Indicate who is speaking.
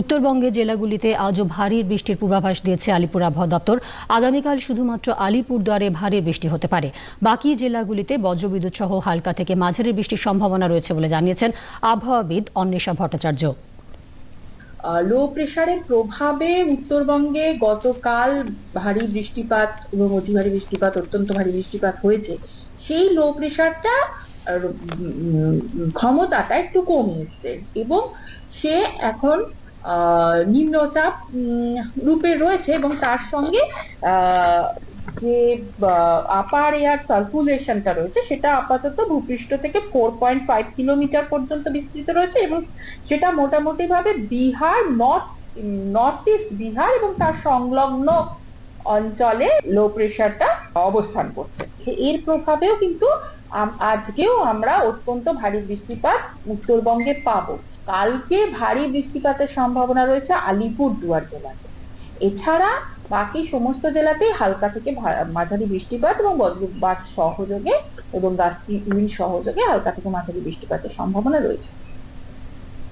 Speaker 1: উত্তরবঙ্গের জেলাগুলিতে আজও ভারী বৃষ্টির পূর্বাভাস দিয়েছে আলিপুর আবহাওয়া দপ্তর। আগামীকাল শুধুমাত্র আলিপুরদুয়ারে ভারী বৃষ্টি হতে পারে। বাকি জেলাগুলিতে বজ্রবিদ্যুৎ সহ হালকা থেকে মাঝারি বৃষ্টির সম্ভাবনা রয়েছে বলে জানিয়েছেন আবহাওয়াবিদ অন্বেষা ভট্টাচার্য।
Speaker 2: লো প্রেসারের প্রভাবে উত্তরবঙ্গে গতকাল ভারী বৃষ্টিপাত এবং অতি ভারী বৃষ্টিপাত অত্যন্ত ভারী বৃষ্টিপাত হয়েছে। সেই লো উম, ক্ষমতাটা একটু কমে এসছে এবং সে এখন নিম্নচাপ রূপে রয়েছে এবং তার সঙ্গে যে আপার এয়ার সার্কুলেশনটা রয়েছে, সেটা আপাতত ভূপৃষ্ঠ থেকে ফোর পয়েন্ট ফাইভ কিলোমিটার পর্যন্ত বিস্তৃত রয়েছে এবং সেটা মোটামুটি ভাবে Bihar north north east Bihar এবং তার সংলগ্ন অঞ্চলে লো প্রেসারটা অবস্থান করছে। এর প্রভাবেও কিন্তু আজকেও আমরা অত্যন্ত ভারী বৃষ্টিপাত উত্তরবঙ্গে পাবো। কালকে ভারী বৃষ্টিপাতের সম্ভাবনা রয়েছে আলিপুরদুয়ার জেলাতে। এছাড়া বাকি সমস্ত জেলাতেই হালকা থেকে মাঝারি বৃষ্টিপাত এবং বজ্রপাত সহযোগে এবং গাছটি সহযোগে হালকা থেকে মাঝারি বৃষ্টিপাতের সম্ভাবনা রয়েছে।